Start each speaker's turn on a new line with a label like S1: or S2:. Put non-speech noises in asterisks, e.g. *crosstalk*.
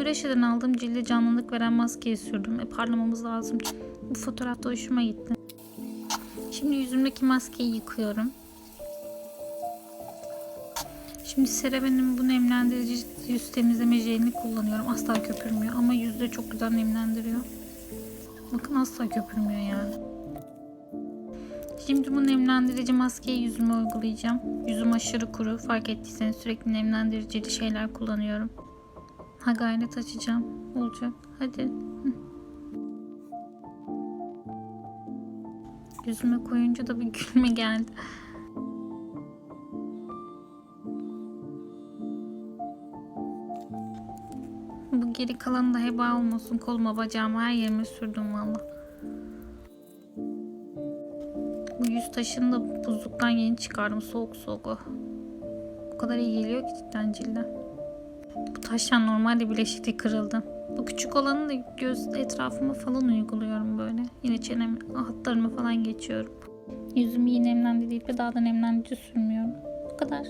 S1: Uğraşı'dan aldığım cilde canlılık veren maskeyi sürdüm. E, parlamamız lazım. Bu fotoğrafta hoşuma gitti. Şimdi yüzümdeki maskeyi yıkıyorum. Şimdi CeraVe'nin bu nemlendirici yüz temizleme jelini kullanıyorum. Asla köpürmüyor ama yüzde çok güzel nemlendiriyor. Bakın asla köpürmüyor yani. Şimdi bu nemlendirici maskeyi yüzüme uygulayacağım. Yüzüm aşırı kuru. Fark ettiyseniz sürekli nemlendirici şeyler kullanıyorum. Ha gayret açacağım. Olacak. Hadi. Yüzüme koyunca da bir *laughs* gülme geldi. Bu geri kalanı da heba olmasın. Koluma, bacağıma, her yerime sürdüm valla. Bu yüz taşını da buzluktan yeni çıkardım. Soğuk soğuk o. O kadar iyi geliyor ki cidden cilden. Bu taşlar normalde bileşikte kırıldı. Bu küçük olanı da göz etrafıma falan uyguluyorum böyle. Yine çenem hatlarıma falan geçiyorum. Yüzümü iyi nemlendirip de daha da nemlendirici sürmüyorum. Bu kadar.